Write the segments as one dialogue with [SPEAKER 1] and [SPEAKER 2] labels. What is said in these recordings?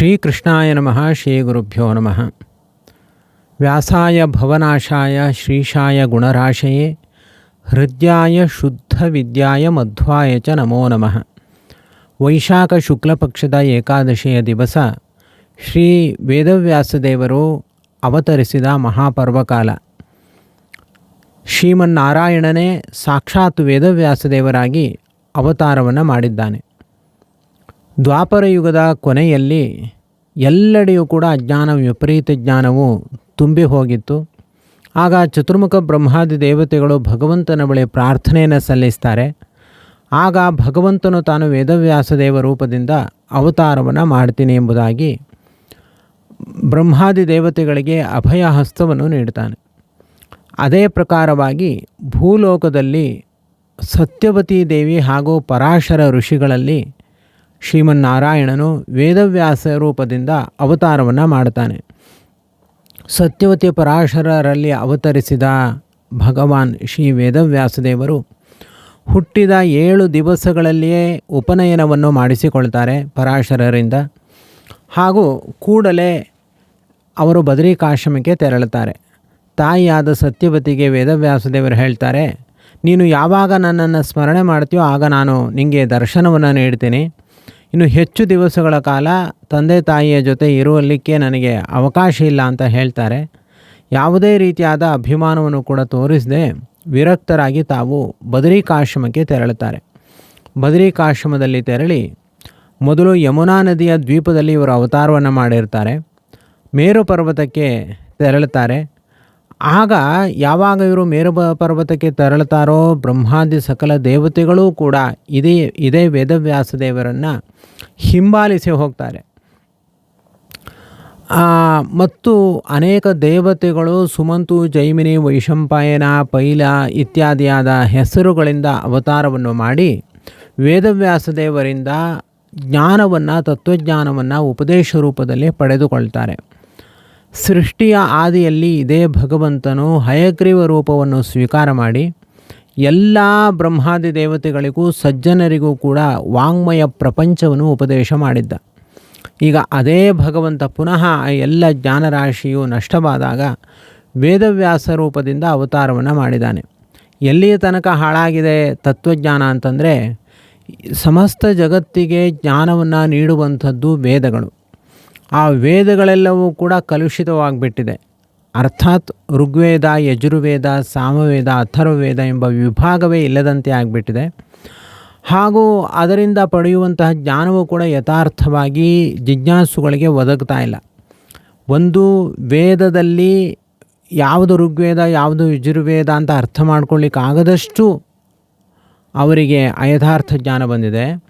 [SPEAKER 1] ಶ್ರೀಕೃಷ್ಣಾಯ ನಮಃ, ಶ್ರೀ ಗುರುಭ್ಯೋ ನಮಃ. ವ್ಯಾಸಾಯ ಭವನಾಶಾಯ, ಶ್ರೀಶಾಯ ಗುಣರಾಶಯೇ, ಹೃದಯಾಯ ಶುದ್ಧ ವಿದ್ಯಾಯ ಮಧ್ವಾಯ ಚ ನಮೋ ನಮಃ. ವೈಶಾಖ ಶುಕ್ಲಪಕ್ಷದ ಏಕಾದಶಿಯ ದಿವಸ ಶ್ರೀ ವೇದವ್ಯಾಸದೇವರು ಅವತರಿಸಿದ ಮಹಾಪರ್ವಕಾಲ. ಶ್ರೀಮನ್ನಾರಾಯಣನೇ ಸಾಕ್ಷಾತ್ ವೇದವ್ಯಾಸದೇವರಾಗಿ ಅವತಾರವನ್ನು ಮಾಡಿದ್ದಾನೆ. ದ್ವಾಪರ ಯುಗದ ಕೊನೆಯಲ್ಲಿ ಎಲ್ಲೆಡೆಯೂ ಕೂಡ ಅಜ್ಞಾನ ವಿಪರೀತ ಜ್ಞಾನವು ತುಂಬಿ ಹೋಗಿತ್ತು. ಆಗ ಚತುರ್ಮುಖ ಬ್ರಹ್ಮಾದಿ ದೇವತೆಗಳು ಭಗವಂತನ ಬಳಿ ಪ್ರಾರ್ಥನೆಯನ್ನು ಸಲ್ಲಿಸ್ತಾರೆ. ಆಗ ಭಗವಂತನು ತಾನು ವೇದವ್ಯಾಸ ದೇವ ರೂಪದಿಂದ ಅವತಾರವನ್ನು ಮಾಡ್ತೀನಿ ಎಂಬುದಾಗಿ ಬ್ರಹ್ಮಾದಿ ದೇವತೆಗಳಿಗೆ ಅಭಯ ಹಸ್ತವನ್ನು ನೀಡ್ತಾನೆ. ಅದೇ ಪ್ರಕಾರವಾಗಿ ಭೂಲೋಕದಲ್ಲಿ ಸತ್ಯವತಿ ದೇವಿ ಹಾಗೂ ಪರಾಶರ ಋಷಿಗಳಲ್ಲಿ ಶ್ರೀಮನ್ನಾರಾಯಣನು ವೇದವ್ಯಾಸ ರೂಪದಿಂದ ಅವತಾರವನ್ನು ಮಾಡ್ತಾನೆ. ಸತ್ಯವತಿ ಪರಾಶರರಲ್ಲಿ ಅವತರಿಸಿದ ಭಗವಾನ್ ಶ್ರೀ ವೇದವ್ಯಾಸದೇವರು ಹುಟ್ಟಿದ ಏಳು ದಿವಸಗಳಲ್ಲಿಯೇ ಉಪನಯನವನ್ನು ಮಾಡಿಸಿಕೊಳ್ತಾರೆ ಪರಾಶರರಿಂದ. ಹಾಗೂ ಕೂಡಲೇ ಅವರು ಬದರಿಕಾಶ್ರಮಕ್ಕೆ ತೆರಳುತ್ತಾರೆ. ತಾಯಿಯಾದ ಸತ್ಯವತಿಗೆ ವೇದವ್ಯಾಸದೇವರು ಹೇಳ್ತಾರೆ, ನೀನು ಯಾವಾಗ ನನ್ನನ್ನು ಸ್ಮರಣೆ ಮಾಡ್ತೀಯೋ ಆಗ ನಾನು ನಿಮಗೆ ದರ್ಶನವನ್ನು ನೀಡ್ತೀನಿ. ಇನ್ನು ಹೆಚ್ಚು ದಿವಸಗಳ ಕಾಲ ತಂದೆ ತಾಯಿಯ ಜೊತೆ ಇರುವಲ್ಲಿಕ್ಕೆ ನನಗೆ ಅವಕಾಶ ಇಲ್ಲ ಅಂತ ಹೇಳ್ತಾರೆ. ಯಾವುದೇ ರೀತಿಯಾದ ಅಭಿಮಾನವನ್ನು ಕೂಡ ತೋರಿಸದೆ ವಿರಕ್ತರಾಗಿ ತಾವು ಬದರಿಕಾಶ್ರಮಕ್ಕೆ ತೆರಳುತ್ತಾರೆ. ಬದರಿಕಾಶ್ರಮದಲ್ಲಿ ತೆರಳಿ ಮೊದಲು ಯಮುನಾ ನದಿಯ ದ್ವೀಪದಲ್ಲಿ ಇವರು ಅವತಾರವನ್ನು ಮಾಡಿರ್ತಾರೆ. ಮೇರು ಪರ್ವತಕ್ಕೆ ತೆರಳುತ್ತಾರೆ. ಆಗ ಯಾವಾಗ ಇವರು ಮೇರು ಪರ್ವತಕ್ಕೆ ತೆರಳುತ್ತಾರೋ ಬ್ರಹ್ಮಾದಿ ಸಕಲ ದೇವತೆಗಳೂ ಕೂಡ ಇದೇ ಇದೇ ವೇದವ್ಯಾಸ ದೇವರನ್ನು ಹಿಂಬಾಲಿಸಿ ಹೋಗ್ತಾರೆ. ಮತ್ತು ಅನೇಕ ದೇವತೆಗಳು ಸುಮಂತು, ಜೈಮಿನಿ, ವೈಶಂಪಾಯನ, ಪೈಲ ಇತ್ಯಾದಿಯಾದ ಹೆಸರುಗಳಿಂದ ಅವತಾರವನ್ನು ಮಾಡಿ ವೇದವ್ಯಾಸ ದೇವರಿಂದ ಜ್ಞಾನವನ್ನು, ತತ್ವಜ್ಞಾನವನ್ನು ಉಪದೇಶ ರೂಪದಲ್ಲಿ ಪಡೆದುಕೊಳ್ತಾರೆ. ಸೃಷ್ಟಿಯ ಆದಿಯಲ್ಲಿ ಇದೇ ಭಗವಂತನು ಹಯಗ್ರೀವ ರೂಪವನ್ನು ಸ್ವೀಕಾರ ಮಾಡಿ ಎಲ್ಲ ಬ್ರಹ್ಮಾದಿ ದೇವತೆಗಳಿಗೂ, ಸಜ್ಜನರಿಗೂ ಕೂಡ ವಾಂಗ್ಮಯ ಪ್ರಪಂಚವನ್ನು ಉಪದೇಶ ಮಾಡಿದ್ದ. ಈಗ ಅದೇ ಭಗವಂತ ಪುನಃ ಎಲ್ಲ ಜ್ಞಾನರಾಶಿಯು ನಷ್ಟವಾದಾಗ ವೇದವ್ಯಾಸ ರೂಪದಿಂದ ಅವತಾರವನ್ನು ಮಾಡಿದ್ದಾನೆ. ಎಲ್ಲಿಯ ತನಕ ಹಾಳಾಗಿದೆ ತತ್ವಜ್ಞಾನ ಅಂತಂದರೆ ಸಮಸ್ತ ಜಗತ್ತಿಗೆ ಜ್ಞಾನವನ್ನು ನೀಡುವಂಥದ್ದು ವೇದಗಳು. ಆ ವೇದಗಳೆಲ್ಲವೂ ಕೂಡ ಕಲುಷಿತವಾಗಿಬಿಟ್ಟಿದೆ. ಅರ್ಥಾತ್ ಋಗ್ವೇದ, ಯಜುರ್ವೇದ, ಸಾಮವೇದ, ಅಥರ್ವವೇದ ಎಂಬ ವಿಭಾಗವೇ ಇಲ್ಲದಂತೆ ಆಗಿಬಿಟ್ಟಿದೆ. ಹಾಗೂ ಅದರಿಂದ ಪಡೆಯುವಂತಹ ಜ್ಞಾನವೂ ಕೂಡ ಯಥಾರ್ಥವಾಗಿ ಜಿಜ್ಞಾಸುಗಳಿಗೆ ಒದಗ್ತಾ ಇಲ್ಲ. ಒಂದು ವೇದದಲ್ಲಿ ಯಾವುದು ಋಗ್ವೇದ, ಯಾವುದು ಯಜುರ್ವೇದ ಅಂತ ಅರ್ಥ ಮಾಡ್ಕೊಳ್ಳಿಕ್ಕಾಗದಷ್ಟು ಅವರಿಗೆ ಅಯಥಾರ್ಥ ಜ್ಞಾನ ಬಂದಿದೆ.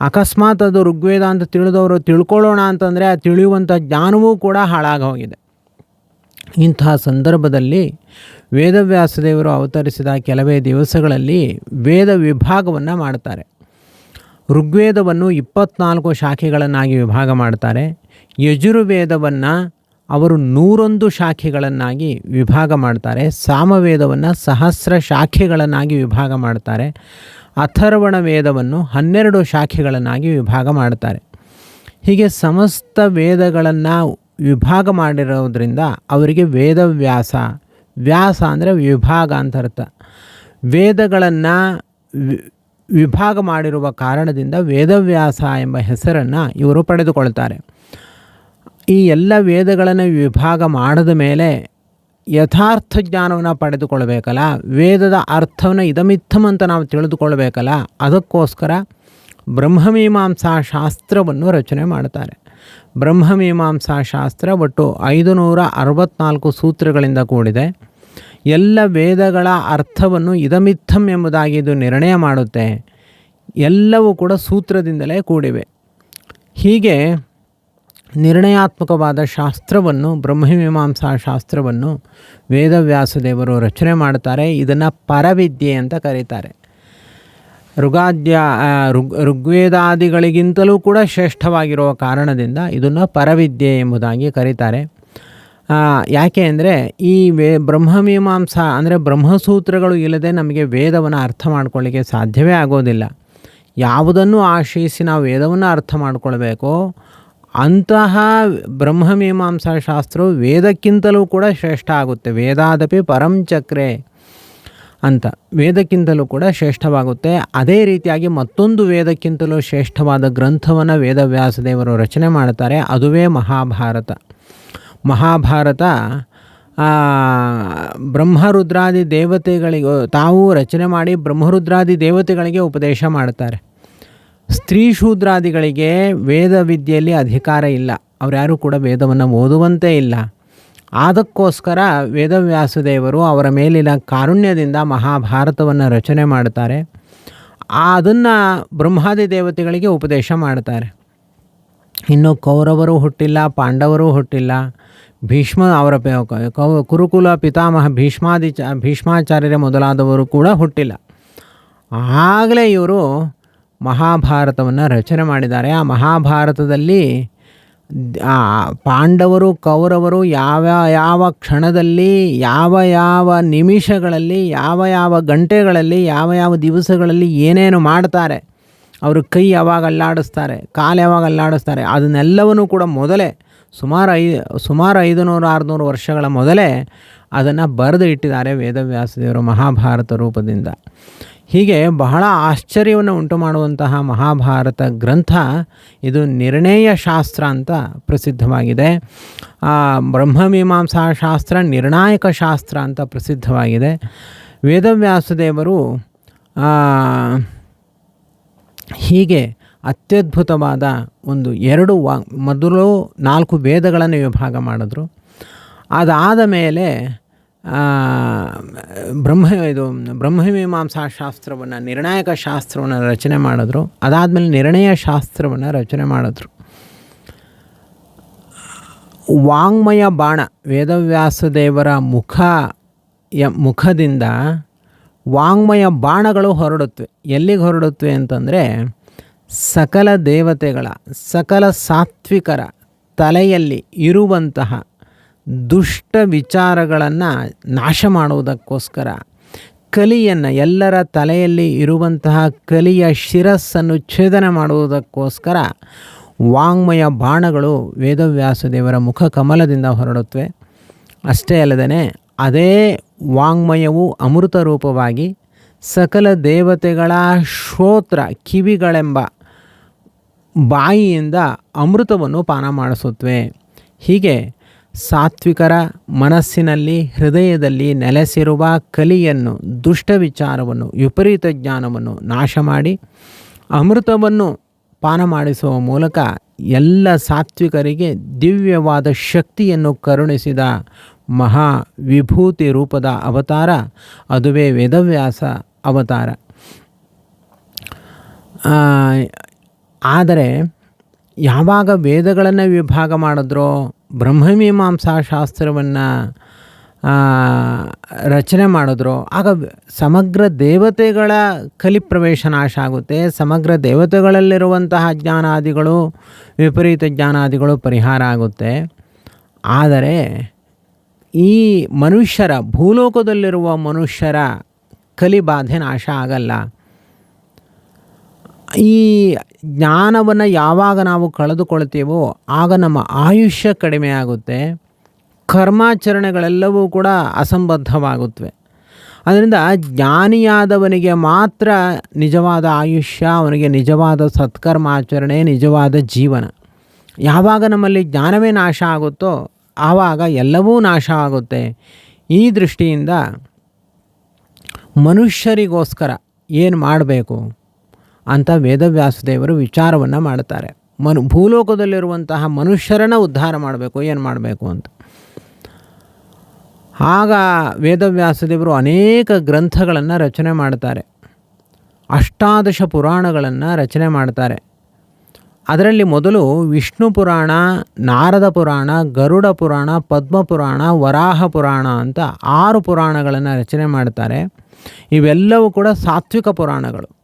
[SPEAKER 1] ಅಕಸ್ಮಾತ್ ಅದು ಋಗ್ವೇದ ಅಂತ ತಿಳಿದವರು ತಿಳ್ಕೊಳ್ಳೋಣ ಅಂತಂದರೆ ಆ ತಿಳಿಯುವಂಥ ಜ್ಞಾನವೂ ಕೂಡ ಹಾಳಾಗಿ ಹೋಗಿದೆ ಇಂತಹ ಸಂದರ್ಭದಲ್ಲಿ ವೇದವ್ಯಾಸದೇವರು ಅವತರಿಸಿದ ಕೆಲವೇ ದಿವಸಗಳಲ್ಲಿ ವೇದ ವಿಭಾಗವನ್ನು ಮಾಡ್ತಾರೆ. ಋಗ್ವೇದವನ್ನು ಇಪ್ಪತ್ನಾಲ್ಕು ಶಾಖೆಗಳನ್ನಾಗಿ ವಿಭಾಗ ಮಾಡ್ತಾರೆ. ಯಜುರ್ವೇದವನ್ನು ಅವರು ನೂರೊಂದು ಶಾಖೆಗಳನ್ನಾಗಿ ವಿಭಾಗ ಮಾಡ್ತಾರೆ. ಸಾಮವೇದವನ್ನು ಸಹಸ್ರ ಶಾಖೆಗಳನ್ನಾಗಿ ವಿಭಾಗ ಮಾಡ್ತಾರೆ. ಅಥರ್ವಣ ವೇದವನ್ನು ಹನ್ನೆರಡು ಶಾಖೆಗಳನ್ನಾಗಿ ವಿಭಾಗ ಮಾಡ್ತಾರೆ ಹೀಗೆ ಸಮಸ್ತ ವೇದಗಳನ್ನು ವಿಭಾಗ ಮಾಡಿರೋದ್ರಿಂದ ಅವರಿಗೆ ವೇದವ್ಯಾಸ, ವ್ಯಾಸ ಅಂದರೆ ವಿಭಾಗ ಅಂತ ಅರ್ಥ. ವೇದಗಳನ್ನು ವಿಭಾಗ ಮಾಡಿರುವ ಕಾರಣದಿಂದ ವೇದವ್ಯಾಸ ಎಂಬ ಹೆಸರನ್ನು ಇವರು ಪಡೆದುಕೊಳ್ತಾರೆ. ಈ ಎಲ್ಲ ವೇದಗಳನ್ನು ವಿಭಾಗ ಮಾಡಿದ ಮೇಲೆ ಯಥಾರ್ಥ ಜ್ಞಾನವನ್ನು ಪಡೆದುಕೊಳ್ಬೇಕಲ್ಲ, ವೇದದ ಅರ್ಥವನ್ನು ಇದಮಿತ್ತಮ್ ಅಂತ ನಾವು ತಿಳಿದುಕೊಳ್ಬೇಕಲ್ಲ, ಅದಕ್ಕೋಸ್ಕರ ಬ್ರಹ್ಮಮೀಮಾಂಸಾ ಶಾಸ್ತ್ರವನ್ನು ರಚನೆ ಮಾಡ್ತಾರೆ ಬ್ರಹ್ಮಮೀಮಾಂಸಾ ಶಾಸ್ತ್ರ ಒಟ್ಟು ಐದು ನೂರ ಅರವತ್ನಾಲ್ಕು ಸೂತ್ರಗಳಿಂದ ಕೂಡಿದೆ. ಎಲ್ಲ ವೇದಗಳ ಅರ್ಥವನ್ನು ಇದಮಿತ್ತಮ್ ಎಂಬುದಾಗಿ ಇದು ನಿರ್ಣಯ ಮಾಡುತ್ತೆ. ಎಲ್ಲವೂ ಕೂಡ ಸೂತ್ರದಿಂದಲೇ ಕೂಡಿವೆ. ಹೀಗೆ ನಿರ್ಣಯಾತ್ಮಕವಾದ ಶಾಸ್ತ್ರವನ್ನು, ಬ್ರಹ್ಮಮೀಮಾಂಸಾ ಶಾಸ್ತ್ರವನ್ನು ವೇದವ್ಯಾಸದೇವರು ರಚನೆ ಮಾಡ್ತಾರೆ ಇದನ್ನು ಪರವಿದ್ಯೆ ಅಂತ ಕರೀತಾರೆ. ಋಗಾದ್ಯ ಋಗ್ ಋಗ್ವೇದಾದಿಗಳಿಗಿಂತಲೂ ಕೂಡ ಶ್ರೇಷ್ಠವಾಗಿರುವ ಕಾರಣದಿಂದ ಇದನ್ನು ಪರವಿದ್ಯೆ ಎಂಬುದಾಗಿ ಕರೀತಾರೆ. ಯಾಕೆ ಅಂದರೆ ಈ ವೇ, ಬ್ರಹ್ಮಮೀಮಾಂಸಾ ಅಂದರೆ ಬ್ರಹ್ಮಸೂತ್ರಗಳು ಇಲ್ಲದೆ ನಮಗೆ ವೇದವನ್ನು ಅರ್ಥ ಮಾಡ್ಕೊಳ್ಳಿಕ್ಕೆ ಸಾಧ್ಯವೇ ಆಗೋದಿಲ್ಲ. ಯಾವುದನ್ನು ಆಶ್ರಯಿಸಿ ನಾವು ವೇದವನ್ನು ಅರ್ಥ ಮಾಡ್ಕೊಳ್ಬೇಕೋ ಅಂತಹ ಬ್ರಹ್ಮಮೀಮಾಂಸಾ ಶಾಸ್ತ್ರವು ವೇದಕ್ಕಿಂತಲೂ ಕೂಡ ಶ್ರೇಷ್ಠ ಆಗುತ್ತೆ. ವೇದಾದಪಿ ಪರಂಚಕ್ರೆ ಅಂತ ವೇದಕ್ಕಿಂತಲೂ ಕೂಡ ಶ್ರೇಷ್ಠವಾಗುತ್ತೆ. ಅದೇ ರೀತಿಯಾಗಿ ಮತ್ತೊಂದು ವೇದಕ್ಕಿಂತಲೂ ಶ್ರೇಷ್ಠವಾದ ಗ್ರಂಥವನ್ನು ವೇದವ್ಯಾಸದೇವರು ರಚನೆ ಮಾಡ್ತಾರೆ. ಅದುವೇ ಮಹಾಭಾರತ. ಮಹಾಭಾರತ ಬ್ರಹ್ಮರುದ್ರಾದಿ ದೇವತೆಗಳಿಗೂ ತಾವು ರಚನೆ ಮಾಡಿ ಬ್ರಹ್ಮರುದ್ರಾದಿ ದೇವತೆಗಳಿಗೆ ಉಪದೇಶ ಮಾಡ್ತಾರೆ. ಸ್ತ್ರೀ ಶೂದ್ರಾದಿಗಳಿಗೆ ವೇದ ವಿದ್ಯೆಯಲ್ಲಿ ಅಧಿಕಾರ ಇಲ್ಲ. ಅವರ್ಯಾರೂ ಕೂಡ ವೇದವನ್ನು ಓದುವಂತೆ ಇಲ್ಲ. ಅದಕ್ಕೋಸ್ಕರ ವೇದವ್ಯಾಸದೇವರು ಅವರ ಮೇಲಿನ ಕಾರುಣ್ಯದಿಂದ ಮಹಾಭಾರತವನ್ನು ರಚನೆ ಮಾಡ್ತಾರೆ. ಅದನ್ನು ಬ್ರಹ್ಮಾದಿ ದೇವತೆಗಳಿಗೆ ಉಪದೇಶ ಮಾಡ್ತಾರೆ. ಇನ್ನು ಕೌರವರು ಹುಟ್ಟಿಲ್ಲ, ಪಾಂಡವರು ಹುಟ್ಟಿಲ್ಲ. ಭೀಷ್ಮ ಅವರ ಕುರುಕುಲ, ಪಿತಾಮಹ, ಭೀಷ್ಮಾದಿ ಭೀಷ್ಮಾಚಾರ್ಯರೇ ಮೊದಲಾದವರು ಕೂಡ ಹುಟ್ಟಿಲ್ಲ. ಆಗಲೇ ಇವರು ಮಹಾಭಾರತವನ್ನು ರಚನೆ ಮಾಡಿದ್ದಾರೆ. ಆ ಮಹಾಭಾರತದಲ್ಲಿ ಪಾಂಡವರು, ಕೌರವರು ಯಾವ ಯಾವ ಕ್ಷಣದಲ್ಲಿ, ಯಾವ ಯಾವ ನಿಮಿಷಗಳಲ್ಲಿ, ಯಾವ ಯಾವ ಗಂಟೆಗಳಲ್ಲಿ, ಯಾವ ಯಾವ ದಿವಸಗಳಲ್ಲಿ ಏನೇನು ಮಾಡ್ತಾರೆ, ಅವರು ಕೈ ಯಾವಾಗ ಅಲ್ಲಾಡಿಸ್ತಾರೆ, ಕಾಲು ಯಾವಾಗ ಅಲ್ಲಾಡಿಸ್ತಾರೆ, ಅದನ್ನೆಲ್ಲವನ್ನೂ ಕೂಡ ಮೊದಲೇ ಸುಮಾರು ಐ, ಸುಮಾರು ಐದು ನೂರು ಆರುನೂರು ವರ್ಷಗಳ ಮೊದಲೇ ಅದನ್ನು ಬರೆದು ಇಟ್ಟಿದ್ದಾರೆ ವೇದವ್ಯಾಸದೇವರು ಮಹಾಭಾರತ ರೂಪದಿಂದ. ಹೀಗೆ ಬಹಳ ಆಶ್ಚರ್ಯವನ್ನು ಉಂಟು ಮಾಡುವಂತಹ ಮಹಾಭಾರತ ಗ್ರಂಥ ಇದು ನಿರ್ಣಯ ಶಾಸ್ತ್ರ ಅಂತ ಪ್ರಸಿದ್ಧವಾಗಿದೆ. ಬ್ರಹ್ಮಮೀಮಾಂಸಾ ಶಾಸ್ತ್ರ ನಿರ್ಣಾಯಕ ಶಾಸ್ತ್ರ ಅಂತ ಪ್ರಸಿದ್ಧವಾಗಿದೆ. ವೇದವ್ಯಾಸದೇವರು ಹೀಗೆ ಅತ್ಯದ್ಭುತವಾದ ಒಂದು ಎರಡು ವಾ, ಮೊದಲು ನಾಲ್ಕು ವೇದಗಳನ್ನು ವಿಭಾಗ ಮಾಡಿದ್ರು. ಅದಾದ ಮೇಲೆ ಬ್ರಹ್ಮ, ಇದು ಬ್ರಹ್ಮಮೀಮಾಂಸಾ ಶಾಸ್ತ್ರವನ್ನು ನಿರ್ಣಾಯಕ ಶಾಸ್ತ್ರವನ್ನು ರಚನೆ ಮಾಡಿದ್ರು. ಅದಾದಮೇಲೆ ನಿರ್ಣಯ ಶಾಸ್ತ್ರವನ್ನು ರಚನೆ ಮಾಡಿದ್ರು. ವಾಂಗ್ಮಯ ಬಾಣ, ವೇದವ್ಯಾಸದೇವರ ಮುಖ ಯ ಮುಖದಿಂದ ವಾಂಗ್ಮಯ ಬಾಣಗಳು ಹೊರಡುತ್ತವೆ ಎಲ್ಲಿಗೆ ಹೊರಡುತ್ತವೆ ಅಂತಂದರೆ, ಸಕಲ ದೇವತೆಗಳ, ಸಕಲ ಸಾತ್ವಿಕರ ತಲೆಯಲ್ಲಿ ಇರುವಂತಹ ದುಷ್ಟ ವಿಚಾರಗಳನ್ನು ನಾಶ ಮಾಡುವುದಕ್ಕೋಸ್ಕರ ಕಲಿಯನ್ನು ಎಲ್ಲರ ತಲೆಯಲ್ಲಿ ಇರುವಂತಹ ಕಲಿಯ ಶಿರಸ್ಸನ್ನು ಛೇದನ ಮಾಡುವುದಕ್ಕೋಸ್ಕರ ವಾಂಗ್ಮಯ ಬಾಣಗಳು ವೇದವ್ಯಾಸದೇವರ ಮುಖ ಕಮಲದಿಂದ ಹೊರಡುತ್ತವೆ. ಅಷ್ಟೇ ಅಲ್ಲದೆ ಅದೇ ವಾಂಗ್ಮಯವು ಅಮೃತ ರೂಪವಾಗಿ ಸಕಲ ದೇವತೆಗಳ ಶ್ರೋತ್ರ ಕಿವಿಗಳೆಂಬ ಬಾಯಿಯಿಂದ ಅಮೃತವನ್ನು ಪಾನ ಮಾಡಿಸುತ್ತವೆ. ಹೀಗೆ ಸಾತ್ವಿಕರ ಮನಸ್ಸಿನಲ್ಲಿ ಹೃದಯದಲ್ಲಿ ನೆಲೆಸಿರುವ ಕಲಿಯನ್ನು, ದುಷ್ಟ ವಿಚಾರವನ್ನು, ವಿಪರೀತ ಜ್ಞಾನವನ್ನು ನಾಶ ಮಾಡಿ ಅಮೃತವನ್ನು ಪಾನ ಮಾಡಿಸುವ ಮೂಲಕ ಎಲ್ಲ ಸಾತ್ವಿಕರಿಗೆ ದಿವ್ಯವಾದ ಶಕ್ತಿಯನ್ನು ಕರುಣಿಸಿದ ಮಹಾ ವಿಭೂತಿ ರೂಪದ ಅವತಾರ, ಅದುವೇ ವೇದವ್ಯಾಸ ಅವತಾರ. ಆದರೆ ಯಾವಾಗ ವೇದಗಳನ್ನು ವಿಭಾಗ ಮಾಡಿದ್ರೋ ಬ್ರಹ್ಮಮೀಮಾಂಸಾ ಶಾಸ್ತ್ರವನ್ನು ರಚನೆ ಮಾಡಿದ್ರು. ಆಗ ಸಮಗ್ರ ದೇವತೆಗಳ ಕಲಿಪ್ರವೇಶ ನಾಶ ಆಗುತ್ತೆ. ಸಮಗ್ರ ದೇವತೆಗಳಲ್ಲಿರುವಂತಹ ಜ್ಞಾನಾದಿಗಳು, ವಿಪರೀತ ಜ್ಞಾನಾದಿಗಳು ಪರಿಹಾರ ಆಗುತ್ತೆ. ಆದರೆ ಈ ಮನುಷ್ಯರ, ಭೂಲೋಕದಲ್ಲಿರುವ ಮನುಷ್ಯರ ಕಲಿಬಾಧೆ ನಾಶ ಆಗಲ್ಲ. ಈ ಜ್ಞಾನವನ್ನು ಯಾವಾಗ ನಾವು ಕಳೆದುಕೊಳ್ತೀವೋ ಆಗ ನಮ್ಮ ಆಯುಷ್ಯ ಕಡಿಮೆ ಆಗುತ್ತೆ. ಕರ್ಮಾಚರಣೆಗಳೆಲ್ಲವೂ ಕೂಡ ಅಸಂಬದ್ಧವಾಗುತ್ತವೆ. ಅದರಿಂದ ಜ್ಞಾನಿಯಾದವನಿಗೆ ಮಾತ್ರ ನಿಜವಾದ ಆಯುಷ್ಯ, ಅವನಿಗೆ ನಿಜವಾದ ಸತ್ಕರ್ಮಾಚರಣೆ, ನಿಜವಾದ ಜೀವನ. ಯಾವಾಗ ನಮ್ಮಲ್ಲಿ ಜ್ಞಾನವೇ ನಾಶ ಆಗುತ್ತೋ ಆವಾಗ ಎಲ್ಲವೂ ನಾಶ ಆಗುತ್ತೆ. ಈ ದೃಷ್ಟಿಯಿಂದ ಮನುಷ್ಯರಿಗೋಸ್ಕರ ಏನು ಮಾಡಬೇಕು? ಅಂತ ವೇದವ್ಯಾಸದೇವರು ವಿಚಾರವನ್ನು ಮಾಡ್ತಾರೆ. ಮನು, ಭೂಲೋಕದಲ್ಲಿರುವಂತಹ ಮನುಷ್ಯರನ್ನು ಉದ್ಧಾರ ಮಾಡಬೇಕು, ಏನು ಮಾಡಬೇಕು ಅಂತ. ಆಗ ವೇದವ್ಯಾಸದೇವರು ಅನೇಕ ಗ್ರಂಥಗಳನ್ನು ರಚನೆ ಮಾಡ್ತಾರೆ. ಅಷ್ಟಾದಶ ಪುರಾಣಗಳನ್ನು ರಚನೆ ಮಾಡ್ತಾರೆ. ಅದರಲ್ಲಿ ಮೊದಲು ವಿಷ್ಣು ಪುರಾಣ, ನಾರದ ಪುರಾಣ, ಗರುಡ ಪುರಾಣ, ಪದ್ಮ ಪುರಾಣ, ವರಾಹ ಪುರಾಣ ಅಂತ ಆರು ಪುರಾಣಗಳನ್ನು ರಚನೆ ಮಾಡ್ತಾರೆ. ಇವೆಲ್ಲವೂ ಕೂಡ ಸಾತ್ವಿಕ ಪುರಾಣಗಳು.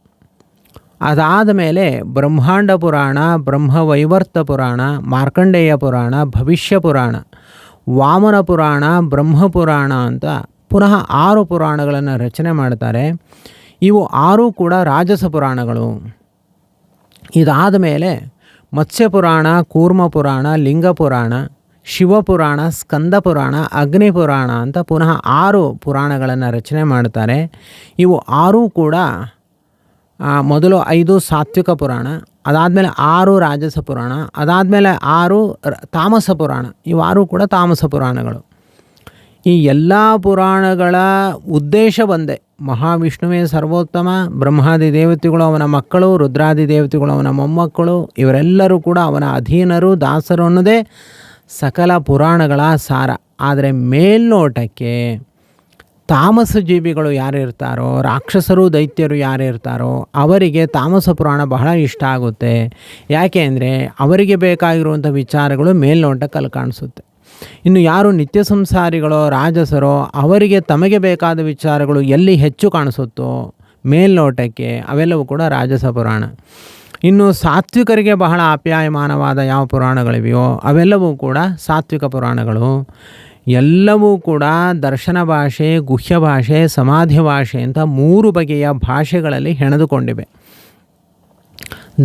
[SPEAKER 1] ಅದಾದ ಮೇಲೆ ಬ್ರಹ್ಮಾಂಡ ಪುರಾಣ ಬ್ರಹ್ಮವೈವರ್ತ ಪುರಾಣ, ಮಾರ್ಕಂಡೇಯ ಪುರಾಣ, ಭವಿಷ್ಯ ಪುರಾಣ, ವಾಮನ ಪುರಾಣ ಬ್ರಹ್ಮಪುರಾಣ ಅಂತ ಪುನಃ ಆರು ಪುರಾಣಗಳನ್ನು ರಚನೆ ಮಾಡ್ತಾರೆ. ಇವು ಆರೂ ಕೂಡ ರಾಜಸ ಪುರಾಣಗಳು. ಇದಾದ ಮೇಲೆ ಮತ್ಸ್ಯ ಪುರಾಣ, ಕೂರ್ಮ ಪುರಾಣ, ಲಿಂಗ ಪುರಾಣ ಶಿವಪುರಾಣ ಸ್ಕಂದ ಪುರಾಣ, ಅಗ್ನಿ ಪುರಾಣ ಅಂತ ಪುನಃ ಆರು ಪುರಾಣಗಳನ್ನು ರಚನೆ ಮಾಡ್ತಾರೆ. ಇವು ಆರೂ ಕೂಡ ಮೊದಲು ಐದು ಸಾತ್ವಿಕ ಪುರಾಣ, ಅದಾದಮೇಲೆ ಆರು ರಾಜಸ ಪುರಾಣ, ಅದಾದಮೇಲೆ ಆರು ತಾಮಸ ಪುರಾಣ ಇವಾರು ಕೂಡ ತಾಮಸ ಪುರಾಣಗಳು. ಈ ಎಲ್ಲ ಪುರಾಣಗಳ ಉದ್ದೇಶ ಒಂದೇ ಮಹಾವಿಷ್ಣುವೇ ಸರ್ವೋತ್ತಮ, ಬ್ರಹ್ಮಾದಿ ದೇವತೆಗಳು ಅವನ ಮಕ್ಕಳು, ರುದ್ರಾದಿ ದೇವತೆಗಳು ಅವನ ಮೊಮ್ಮಕ್ಕಳು, ಇವರೆಲ್ಲರೂ ಕೂಡ ಅವನ ಅಧೀನರು, ದಾಸರು ಅನ್ನೋದೇ ಸಕಲ ಪುರಾಣಗಳ ಸಾರ. ಆದರೆ ಮೇಲ್ನೋಟಕ್ಕೆ ತಾಮಸ ಜೀವಿಗಳು ಯಾರು ಇರ್ತಾರೋ, ರಾಕ್ಷಸರು, ದೈತ್ಯರು ಯಾರಿರ್ತಾರೋ ಅವರಿಗೆ ತಾಮಸ ಪುರಾಣ ಬಹಳ ಇಷ್ಟ ಆಗುತ್ತೆ. ಯಾಕೆ ಅಂದರೆ ಅವರಿಗೆ ಬೇಕಾಗಿರುವಂಥ ವಿಚಾರಗಳು ಮೇಲ್ನೋಟಕ್ಕಲ್ಲಿ ಕಾಣಿಸುತ್ತೆ. ಇನ್ನು ಯಾರು ನಿತ್ಯ ಸಂಸಾರಿಗಳೋ, ರಾಜಸರೋ, ಅವರಿಗೆ ತಮಗೆ ಬೇಕಾದ ವಿಚಾರಗಳು ಎಲ್ಲಿ ಹೆಚ್ಚು ಕಾಣಿಸುತ್ತೋ, ಮೇಲ್ನೋಟಕ್ಕೆ ಅವೆಲ್ಲವೂ ಕೂಡ ರಾಜಸ ಪುರಾಣ. ಇನ್ನು ಸಾತ್ವಿಕರಿಗೆ ಬಹಳ ಅಪ್ಯಾಯಮಾನವಾದ ಯಾವ ಪುರಾಣಗಳಿವೆಯೋ, ಅವೆಲ್ಲವೂ ಕೂಡ ಸಾತ್ವಿಕ ಪುರಾಣಗಳು. ಎಲ್ಲವೂ ಕೂಡ ದರ್ಶನ ಭಾಷೆ, ಗುಹ್ಯ ಭಾಷೆ ಸಮಾಧಿ ಭಾಷೆ ಅಂತ ಮೂರು ಬಗೆಯ ಭಾಷೆಗಳಲ್ಲಿ ಹೆಣೆದುಕೊಂಡಿವೆ.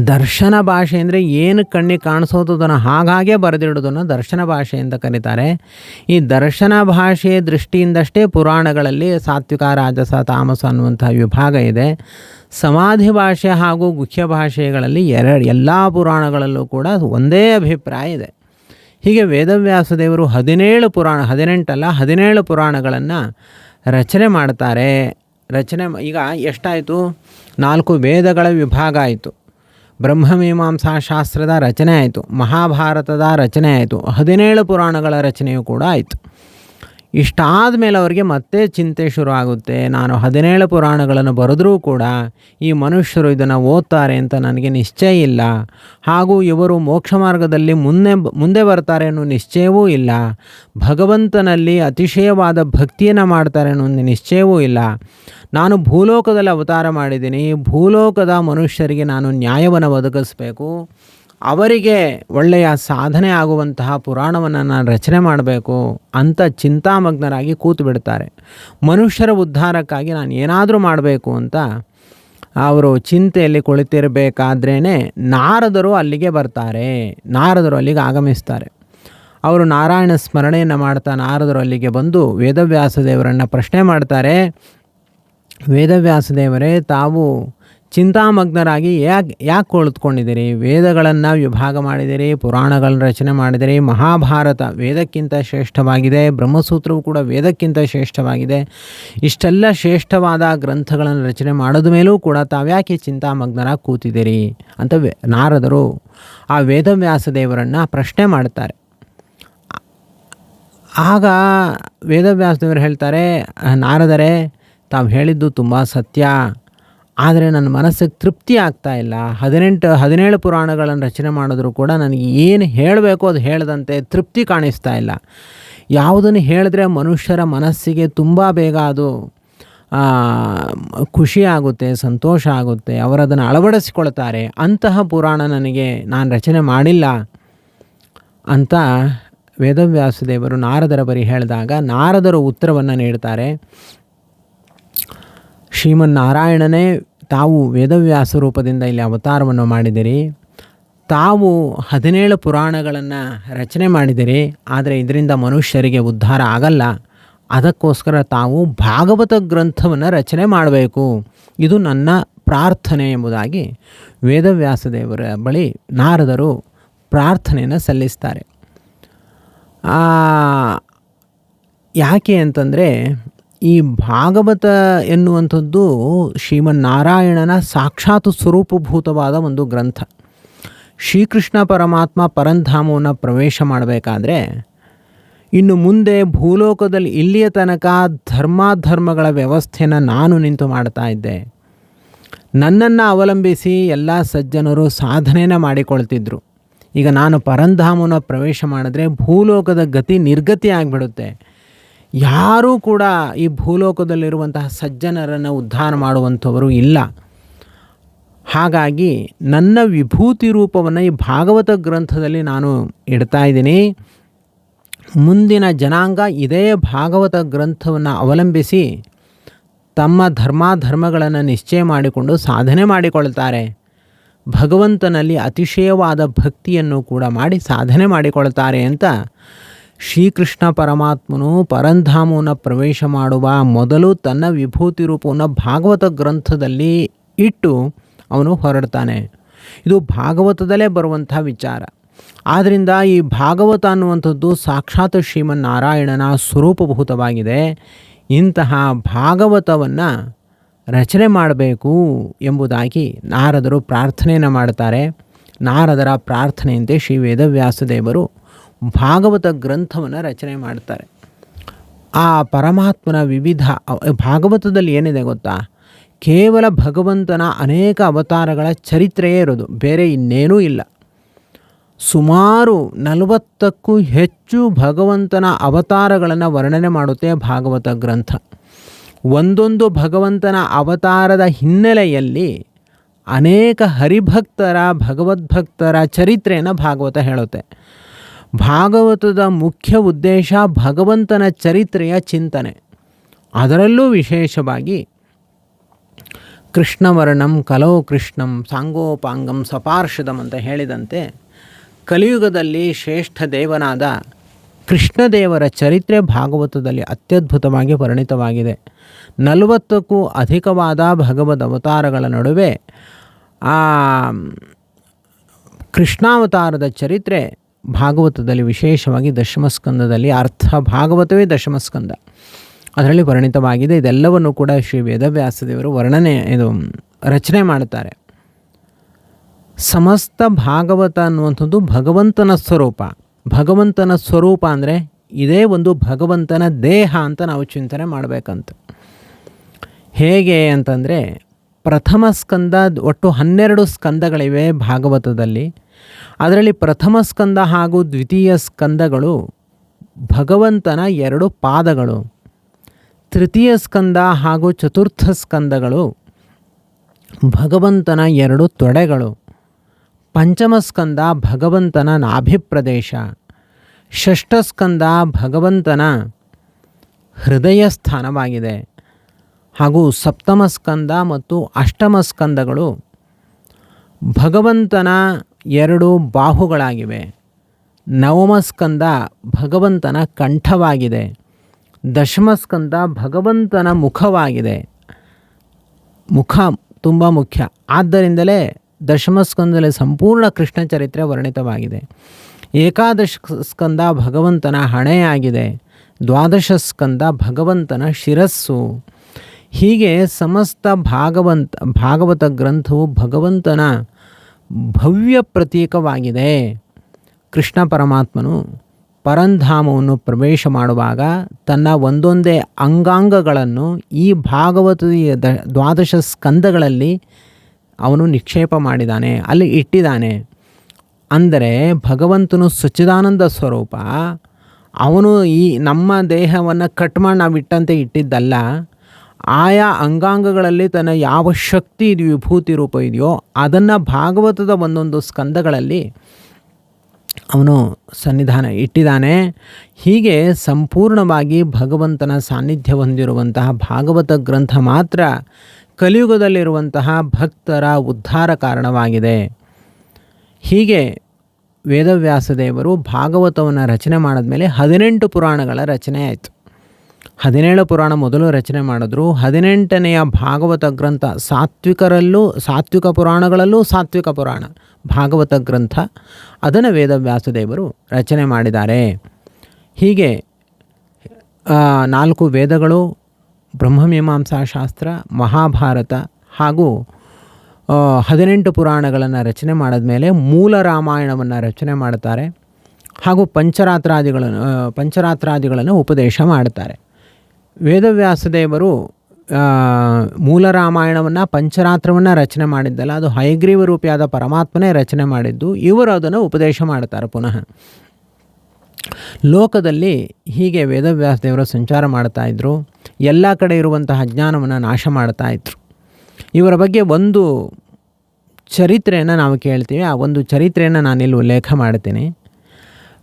[SPEAKER 1] ದರ್ಶನ ಭಾಷೆ ಅಂದರೆ ಏನು ಕಣ್ಣಿಗೆ ಕಾಣಿಸೋದು ಅದನ್ನು ಹಾಗಾಗೆ ಬರೆದಿಡೋದನ್ನು ದರ್ಶನ ಭಾಷೆ ಅಂತ ಕರೀತಾರೆ. ಈ ದರ್ಶನ ಭಾಷೆಯ ದೃಷ್ಟಿಯಿಂದಷ್ಟೇ ಪುರಾಣಗಳಲ್ಲಿ ಸಾತ್ವಿಕ, ರಾಜಸ, ತಾಮಸ ಅನ್ನುವಂಥ ವಿಭಾಗ ಇದೆ. ಸಮಾಧಿ ಭಾಷೆ ಹಾಗೂ ಗುಹ್ಯ ಭಾಷೆಗಳಲ್ಲಿ ಎರಡು ಎಲ್ಲ ಪುರಾಣಗಳಲ್ಲೂ ಕೂಡ ಒಂದೇ ಅಭಿಪ್ರಾಯ ಇದೆ. ಹೀಗೆ ವೇದವ್ಯಾಸ ದೇವರು ಹದಿನೇಳು ಪುರಾಣ, ಹದಿನೆಂಟಲ್ಲ, ಹದಿನೇಳು ಪುರಾಣಗಳನ್ನು ರಚನೆ ಮಾಡ್ತಾರೆ. ರಚನೆ ಈಗ ಎಷ್ಟಾಯಿತು? ನಾಲ್ಕು ವೇದಗಳ ವಿಭಾಗ ಆಯಿತು. ಬ್ರಹ್ಮಮೀಮಾಂಸಾ ಶಾಸ್ತ್ರದ ರಚನೆ ಆಯಿತು. ಮಹಾಭಾರತದ ರಚನೆ ಆಯಿತು. ಹದಿನೇಳು ಪುರಾಣಗಳ ರಚನೆಯೂ ಕೂಡ ಆಯಿತು. ಇಷ್ಟಾದ ಮೇಲೆ ಅವರಿಗೆ ಮತ್ತೆ ಚಿಂತೆ ಶುರು ಆಗುತ್ತೆ ನಾನು ಹದಿನೇಳು ಪುರಾಣಗಳನ್ನು ಬರೆದರೂ ಕೂಡ ಈ ಮನುಷ್ಯರು ಇದನ್ನು ಓದ್ತಾರೆ ಅಂತ ನನಗೆ ನಿಶ್ಚಯ ಇಲ್ಲ. ಹಾಗೂ ಇವರು ಮೋಕ್ಷ ಮಾರ್ಗದಲ್ಲಿ ಮುಂದೆ ಮುಂದೆ ಬರ್ತಾರೆ ಅನ್ನೋ ನಿಶ್ಚಯವೂ ಇಲ್ಲ. ಭಗವಂತನಲ್ಲಿ ಅತಿಶಯವಾದ ಭಕ್ತಿಯನ್ನು ಮಾಡ್ತಾರೆ ಅನ್ನೋ ನಿಶ್ಚಯವೂ ಇಲ್ಲ. ನಾನು ಭೂಲೋಕದಲ್ಲಿ ಅವತಾರ ಮಾಡಿದ್ದೀನಿ. ಭೂಲೋಕದ ಮನುಷ್ಯರಿಗೆ ನಾನು ನ್ಯಾಯವನ್ನು ಒದಗಿಸ್ಬೇಕು. ಅವರಿಗೆ ಒಳ್ಳೆಯ ಸಾಧನೆ ಆಗುವಂತಹ ಪುರಾಣವನ್ನು ನಾನು ರಚನೆ ಮಾಡಬೇಕು ಅಂತ ಚಿಂತಾಮಗ್ನರಾಗಿ ಕೂತು ಬಿಡ್ತಾರೆ ಮನುಷ್ಯರ ಉದ್ಧಾರಕ್ಕಾಗಿ ನಾನು ಏನಾದರೂ ಮಾಡಬೇಕು ಅಂತ ಅವರು ಚಿಂತೆಯಲ್ಲಿ ಕುಳಿತಿರಬೇಕಾದ್ರೇ ನಾರದರು ಅಲ್ಲಿಗೆ ಬರ್ತಾರೆ, ನಾರದರು ಅಲ್ಲಿಗೆ ಆಗಮಿಸ್ತಾರೆ. ಅವರು ನಾರಾಯಣ ಸ್ಮರಣೆಯನ್ನು ಮಾಡ್ತಾ ನಾರದರು ಅಲ್ಲಿಗೆ ಬಂದು ವೇದವ್ಯಾಸ ದೇವರನ್ನು ಪ್ರಶ್ನೆ ಮಾಡ್ತಾರೆ, ವೇದವ್ಯಾಸ ದೇವರೇ ತಾವು ಚಿಂತಾಮಗ್ನರಾಗಿ ಯಾಕೆ ಯಾಕೆ ಕುಳಿತುಕೊಂಡಿದ್ದೀರಿ ವೇದಗಳನ್ನು ವಿಭಾಗ ಮಾಡಿದಿರಿ ಪುರಾಣಗಳನ್ನು ರಚನೆ ಮಾಡಿದಿರಿ ಮಹಾಭಾರತ ವೇದಕ್ಕಿಂತ ಶ್ರೇಷ್ಠವಾಗಿದೆ, ಬ್ರಹ್ಮಸೂತ್ರವು ಕೂಡ ವೇದಕ್ಕಿಂತ ಶ್ರೇಷ್ಠವಾಗಿದೆ. ಇಷ್ಟೆಲ್ಲ ಶ್ರೇಷ್ಠವಾದ ಗ್ರಂಥಗಳನ್ನು ರಚನೆ ಮಾಡಿದ ಮೇಲೂ ಕೂಡ ತಾವ್ಯಾಕೆ ಚಿಂತಾಮಗ್ನರಾಗಿ ಕೂತಿದ್ದೀರಿ ಅಂತ ನಾರದರು ಆ ವೇದವ್ಯಾಸ ದೇವರನ್ನು ಪ್ರಶ್ನೆ ಮಾಡ್ತಾರೆ. ಆಗ ವೇದವ್ಯಾಸದೇವರು ಹೇಳ್ತಾರೆ, ನಾರದರೆ, ತಾವು ಹೇಳಿದ್ದು ತುಂಬ ಸತ್ಯ. ಆದರೆ ನನ್ನ ಮನಸ್ಸಿಗೆ ತೃಪ್ತಿ ಆಗ್ತಾ ಇಲ್ಲ. ಹದಿನೆಂಟು, ಹದಿನೇಳು ಪುರಾಣಗಳನ್ನು ರಚನೆ ಮಾಡಿದ್ರು ಕೂಡ ನನಗೆ ಏನು ಹೇಳಬೇಕು ಅದು ಹೇಳದಂತೆ ತೃಪ್ತಿ ಕಾಣಿಸ್ತಾ ಇಲ್ಲ. ಯಾವುದನ್ನು ಹೇಳಿದ್ರೆ ಮನುಷ್ಯರ ಮನಸ್ಸಿಗೆ ತುಂಬ ಬೇಗ ಅದು ಖುಷಿ ಆಗುತ್ತೆ, ಸಂತೋಷ ಆಗುತ್ತೆ, ಅವರದನ್ನು ಅಳವಡಿಸಿಕೊಳ್ತಾರೆ. ಅಂತಹ ಪುರಾಣ ನನಗೆ ನಾನು ರಚನೆ ಮಾಡಿಲ್ಲ ಅಂತ ವೇದವ್ಯಾಸ ದೇವರು ನಾರದರ ಬರಿ ಹೇಳಿದಾಗ ನಾರದರು ಉತ್ತರವನ್ನು ನೀಡ್ತಾರೆ. ಶ್ರೀಮನ್ನಾರಾಯಣನೇ ತಾವು ವೇದವ್ಯಾಸ ರೂಪದಿಂದ ಇಲ್ಲಿ ಅವತಾರವನ್ನು ಮಾಡಿದಿರಿ. ತಾವು ಹದಿನೇಳು ಪುರಾಣಗಳನ್ನು ರಚನೆ ಮಾಡಿದಿರಿ. ಆದರೆ ಇದರಿಂದ ಮನುಷ್ಯರಿಗೆ ಉದ್ಧಾರ ಆಗಲ್ಲ. ಅದಕ್ಕೋಸ್ಕರ ತಾವು ಭಾಗವತ ಗ್ರಂಥವನ್ನು ರಚನೆ ಮಾಡಬೇಕು. ಇದು ನನ್ನ ಪ್ರಾರ್ಥನೆ ಎಂಬುದಾಗಿ ವೇದವ್ಯಾಸ ದೇವರ ಬಳಿ ನಾರದರು ಪ್ರಾರ್ಥನೆಯನ್ನು ಸಲ್ಲಿಸ್ತಾರೆ. ಯಾಕೆ ಅಂತಂದರೆ ಈ ಭಾಗವತ ಎನ್ನುವಂಥದ್ದು ಶ್ರೀಮನ್ನಾರಾಯಣನ ಸಾಕ್ಷಾತ್ ಸ್ವರೂಪಭೂತವಾದ ಒಂದು ಗ್ರಂಥ. ಶ್ರೀಕೃಷ್ಣ ಪರಮಾತ್ಮ ಪರಂಧಾಮವನ್ನು ಪ್ರವೇಶ ಮಾಡಬೇಕಾದ್ರೆ ಇನ್ನು ಮುಂದೆ ಭೂಲೋಕದಲ್ಲಿ ಇಲ್ಲಿಯ ತನಕ ಧರ್ಮಾಧರ್ಮಗಳ ವ್ಯವಸ್ಥೆಯನ್ನು ನಾನು ನಿಂತು ಮಾಡ್ತಾ ಇದ್ದೆ. ನನ್ನನ್ನು ಅವಲಂಬಿಸಿ ಎಲ್ಲ ಸಜ್ಜನರು ಸಾಧನೆಯನ್ನು ಮಾಡಿಕೊಳ್ತಿದ್ರು. ಈಗ ನಾನು ಪರಂಧಾಮನ ಪ್ರವೇಶ ಮಾಡಿದ್ರೆ ಭೂಲೋಕದ ಗತಿ ನಿರ್ಗತಿ ಆಗಿಬಿಡುತ್ತೆ. ಯಾರೂ ಕೂಡ ಈ ಭೂಲೋಕದಲ್ಲಿರುವಂತಹ ಸಜ್ಜನರನ್ನು ಉದ್ಧಾರ ಮಾಡುವಂಥವರು ಇಲ್ಲ. ಹಾಗಾಗಿ ನನ್ನ ವಿಭೂತಿ ರೂಪವನ್ನು ಈ ಭಾಗವತ ಗ್ರಂಥದಲ್ಲಿ ನಾನು ಇಡ್ತಾ ಇದ್ದೀನಿ. ಮುಂದಿನ ಜನಾಂಗ ಇದೇ ಭಾಗವತ ಗ್ರಂಥವನ್ನು ಅವಲಂಬಿಸಿ ತಮ್ಮ ಧರ್ಮಾಧರ್ಮಗಳನ್ನು ನಿಶ್ಚಯ ಮಾಡಿಕೊಂಡು ಸಾಧನೆ ಮಾಡಿಕೊಳ್ತಾರೆ. ಭಗವಂತನಲ್ಲಿ ಅತಿಶಯವಾದ ಭಕ್ತಿಯನ್ನು ಕೂಡ ಮಾಡಿ ಸಾಧನೆ ಮಾಡಿಕೊಳ್ತಾರೆ ಅಂತ ಶ್ರೀಕೃಷ್ಣ ಪರಮಾತ್ಮನು ಪರಂಧಾಮವನ್ನು ಪ್ರವೇಶ ಮಾಡುವ ಮೊದಲು ತನ್ನ ವಿಭೂತಿ ರೂಪವನ್ನು ಭಾಗವತ ಗ್ರಂಥದಲ್ಲಿ ಇಟ್ಟು ಅವನು ಹೊರಡ್ತಾನೆ. ಇದು ಭಾಗವತದಲ್ಲೇ ಬರುವಂಥ ವಿಚಾರ. ಆದ್ದರಿಂದ ಈ ಭಾಗವತ ಅನ್ನುವಂಥದ್ದು ಸಾಕ್ಷಾತ್ ಶ್ರೀಮನ್ನಾರಾಯಣನ ಸ್ವರೂಪಭೂತವಾಗಿದೆ. ಇಂತಹ ಭಾಗವತವನ್ನು ರಚನೆ ಮಾಡಬೇಕು ಎಂಬುದಾಗಿ ನಾರದರು ಪ್ರಾರ್ಥನೆಯನ್ನು ಮಾಡ್ತಾರೆ. ನಾರದರ ಪ್ರಾರ್ಥನೆಯಂತೆ ಶ್ರೀ ವೇದವ್ಯಾಸದೇವರು ಭಾಗವತ ಗ್ರಂಥವನ್ನು ರಚನೆ ಮಾಡ್ತಾರೆ. ಆ ಪರಮಾತ್ಮನ ವಿವಿಧ ಭಾಗವತದಲ್ಲಿ ಏನಿದೆ ಗೊತ್ತಾ? ಕೇವಲ ಭಗವಂತನ ಅನೇಕ ಅವತಾರಗಳ ಚರಿತ್ರೆಯೇ ಇರೋದು, ಬೇರೆ ಇನ್ನೇನೂ ಇಲ್ಲ. ಸುಮಾರು ನಲವತ್ತಕ್ಕೂ ಹೆಚ್ಚು ಭಗವಂತನ ಅವತಾರಗಳನ್ನು ವರ್ಣನೆ ಮಾಡುತ್ತೆ ಭಾಗವತ ಗ್ರಂಥ. ಒಂದೊಂದು ಭಗವಂತನ ಅವತಾರದ ಹಿನ್ನೆಲೆಯಲ್ಲಿ ಅನೇಕ ಹರಿಭಕ್ತರ, ಭಗವದ್ಭಕ್ತರ ಚರಿತ್ರೆಯನ್ನು ಭಾಗವತ ಹೇಳುತ್ತೆ. ಭಾಗವತದ ಮುಖ್ಯ ಉದ್ದೇಶ ಭಗವಂತನ ಚರಿತ್ರೆಯ ಚಿಂತನೆ. ಅದರಲ್ಲೂ ವಿಶೇಷವಾಗಿ ಕೃಷ್ಣವರ್ಣಂ, ಕಲೋ ಕೃಷ್ಣಂ, ಸಾಂಗೋಪಾಂಗಂ, ಸಪಾರ್ಷದಂ ಅಂತ ಹೇಳಿದಂತೆ ಕಲಿಯುಗದಲ್ಲಿ ಶ್ರೇಷ್ಠ ದೇವನಾದ ಕೃಷ್ಣದೇವರ ಚರಿತ್ರೆ ಭಾಗವತದಲ್ಲಿ ಅತ್ಯದ್ಭುತವಾಗಿ ವರ್ಣಿತವಾಗಿದೆ ನಲವತ್ತಕ್ಕೂ ಅಧಿಕವಾದ ಭಗವದ್ ಅವತಾರಗಳ ನಡುವೆ ಆ ಕೃಷ್ಣಾವತಾರದ ಚರಿತ್ರೆ ಭಾಗವತದಲ್ಲಿ ವಿಶೇಷವಾಗಿ ದಶಮಸ್ಕಂದದಲ್ಲಿ ಅರ್ಥ ಭಾಗವತವೇ ದಶಮಸ್ಕಂದ. ಅದರಲ್ಲಿ ವರ್ಣಿತವಾಗಿದೆ ಇದೆಲ್ಲವನ್ನು ಕೂಡ ಶ್ರೀ ವೇದವ್ಯಾಸದೇವರು ವರ್ಣನೆ, ಇದು ರಚನೆ ಮಾಡುತ್ತಾರೆ. ಸಮಸ್ತ ಭಾಗವತ ಅನ್ನುವಂಥದ್ದು ಭಗವಂತನ ಸ್ವರೂಪ. ಭಗವಂತನ ಸ್ವರೂಪ ಅಂದರೆ ಇದೇ ಒಂದು ಭಗವಂತನ ದೇಹ ಅಂತ ನಾವು ಚಿಂತನೆ ಮಾಡಬೇಕಂತ. ಹೇಗೆ ಅಂತಂದರೆ ಪ್ರಥಮ ಸ್ಕಂದ ಒಟ್ಟು ಹನ್ನೆರಡು ಸ್ಕಂದಗಳಿವೆ ಭಾಗವತದಲ್ಲಿ. ಅದರಲ್ಲಿ ಪ್ರಥಮ ಸ್ಕಂದ ಹಾಗೂ ದ್ವಿತೀಯ ಸ್ಕಂದಗಳು ಭಗವಂತನ ಎರಡು ಪಾದಗಳು. ತೃತೀಯ ಸ್ಕಂದ ಹಾಗೂ ಚತುರ್ಥ ಸ್ಕಂದಗಳು ಭಗವಂತನ ಎರಡು ತೊಡೆಗಳು. ಪಂಚಮ ಸ್ಕಂದ ಭಗವಂತನ ನಾಭಿಪ್ರದೇಶ. ಷಷ್ಠ ಸ್ಕಂದ ಭಗವಂತನ ಹೃದಯ ಸ್ಥಾನವಾಗಿದೆ. ಹಾಗೂ ಸಪ್ತಮ ಸ್ಕಂದ ಮತ್ತು ಅಷ್ಟಮ ಸ್ಕಂದಗಳು ಭಗವಂತನ ಎರಡು ಬಾಹುಗಳಾಗಿವೆ. ನವಮಸ್ಕಂದ ಭಗವಂತನ ಕಂಠವಾಗಿದೆ. ದಶಮಸ್ಕಂದ ಭಗವಂತನ ಮುಖವಾಗಿದೆ. ಮುಖ ತುಂಬ ಮುಖ್ಯ. ಆದ್ದರಿಂದಲೇ ದಶಮಸ್ಕಂದದಲ್ಲಿ ಸಂಪೂರ್ಣ ಕೃಷ್ಣ ಚರಿತ್ರೆ ವರ್ಣಿತವಾಗಿದೆ. ಏಕಾದಶ ಸ್ಕಂದ ಭಗವಂತನ ಹಣೆಯಾಗಿದೆ. ದ್ವಾದಶ ಸ್ಕಂದ ಭಗವಂತನ ಶಿರಸ್ಸು. ಹೀಗೆ ಸಮಸ್ತ ಭಾಗವಂತ ಭಾಗವತ ಗ್ರಂಥವು ಭಗವಂತನ ಭವ್ಯ ಪ್ರತೀಕವಾಗಿದೆ ಕೃಷ್ಣ ಪರಮಾತ್ಮನು ಪರಂಧಾಮವನ್ನು ಪ್ರವೇಶ ಮಾಡುವಾಗ ತನ್ನ ಒಂದೊಂದೇ ಅಂಗಾಂಗಗಳನ್ನು ಈ ಭಾಗವತೀಯ ದ ದ್ವಾದಶ ಸ್ಕಂದಗಳಲ್ಲಿ ಅವನು ನಿಕ್ಷೇಪ ಮಾಡಿದ್ದಾನೆ, ಅಲ್ಲಿ ಇಟ್ಟಿದ್ದಾನೆ. ಅಂದರೆ ಭಗವಂತನು ಸಚ್ಚಿದಾನಂದ ಸ್ವರೂಪ, ಅವನು ಈ ನಮ್ಮ ದೇಹವನ್ನು ಕಟ್ ಮಾಡಿ ನಾವು ಇಟ್ಟಂತೆ ಇಟ್ಟಿದ್ದಲ್ಲ ಆಯಾ ಅಂಗಾಂಗಗಳಲ್ಲಿ ತನ್ನ ಯಾವ ಶಕ್ತಿ ಇದು ವಿಭೂತಿ ರೂಪ ಇದೆಯೋ ಅದನ್ನು ಭಾಗವತದ ಒಂದೊಂದು ಸ್ಕಂದಗಳಲ್ಲಿ ಅವನು ಸನ್ನಿಧಾನ ಇಟ್ಟಿದ್ದಾನೆ. ಹೀಗೆ ಸಂಪೂರ್ಣವಾಗಿ ಭಗವಂತನ ಸಾನ್ನಿಧ್ಯ ಹೊಂದಿರುವಂತಹ ಭಾಗವತ ಗ್ರಂಥ ಮಾತ್ರ ಕಲಿಯುಗದಲ್ಲಿರುವಂತಹ ಭಕ್ತರ ಉದ್ಧಾರ ಕಾರಣವಾಗಿದೆ. ಹೀಗೆ ವೇದವ್ಯಾಸದೇವರು ಭಾಗವತವನ್ನು ರಚನೆ ಮಾಡಿದ್ಮೇಲೆ ಹದಿನೆಂಟು ಪುರಾಣಗಳ ರಚನೆ ಆಯಿತು. ಹದಿನೇಳು ಪುರಾಣ ಮೊದಲು ರಚನೆ ಮಾಡಿದ್ರು. ಹದಿನೆಂಟನೆಯ ಭಾಗವತ ಗ್ರಂಥ ಸಾತ್ವಿಕರಲ್ಲೂ, ಸಾತ್ವಿಕ ಪುರಾಣಗಳಲ್ಲೂ ಸಾತ್ವಿಕ ಪುರಾಣ, ಭಾಗವತ ಗ್ರಂಥ. ಅದನ್ನು ವೇದವ್ಯಾಸದೇವರು ರಚನೆ ಮಾಡಿದ್ದಾರೆ. ಹೀಗೆ ನಾಲ್ಕು ವೇದಗಳು ಬ್ರಹ್ಮಮೀಮಾಂಸಾ ಶಾಸ್ತ್ರ ಮಹಾಭಾರತ ಹಾಗೂ ಹದಿನೆಂಟು ಪುರಾಣಗಳನ್ನು ರಚನೆ ಮಾಡಿದ ಮೇಲೆ ಮೂಲ ರಾಮಾಯಣವನ್ನು ರಚನೆ ಮಾಡ್ತಾರೆ ಹಾಗೂ ಪಂಚರಾತ್ರಾದಿಗಳನ್ನು ಪಂಚರಾತ್ರಾದಿಗಳನ್ನು ಉಪದೇಶ ಮಾಡ್ತಾರೆ ವೇದವ್ಯಾಸದೇವರು ಮೂಲ ರಾಮಾಯಣವನ್ನು ಪಂಚರಾತ್ರವನ್ನು ರಚನೆ ಮಾಡಿದ್ದಲ್ಲ, ಅದು ಹೈಗ್ರೀವ ರೂಪಿಯಾದ ಪರಮಾತ್ಮನೇ ರಚನೆ ಮಾಡಿದ್ದು, ಇವರು ಅದನ್ನು ಉಪದೇಶ ಮಾಡ್ತಾರೆ ಪುನಃ. ಲೋಕದಲ್ಲಿ ಹೀಗೆ ವೇದವ್ಯಾಸದೇವರು ಸಂಚಾರ ಮಾಡ್ತಾಯಿದ್ರು ಎಲ್ಲ ಕಡೆ ಇರುವಂತಹ ಜ್ಞಾನವನ್ನು ನಾಶ ಮಾಡ್ತಾ ಇದ್ರು. ಇವರ ಬಗ್ಗೆ ಒಂದು ಚರಿತ್ರೆಯನ್ನು ನಾವು ಕೇಳ್ತೀವಿ, ಆ ಒಂದು ಚರಿತ್ರೆಯನ್ನು ನಾನಿಲ್ಲಿ ಉಲ್ಲೇಖ ಮಾಡ್ತೀನಿ.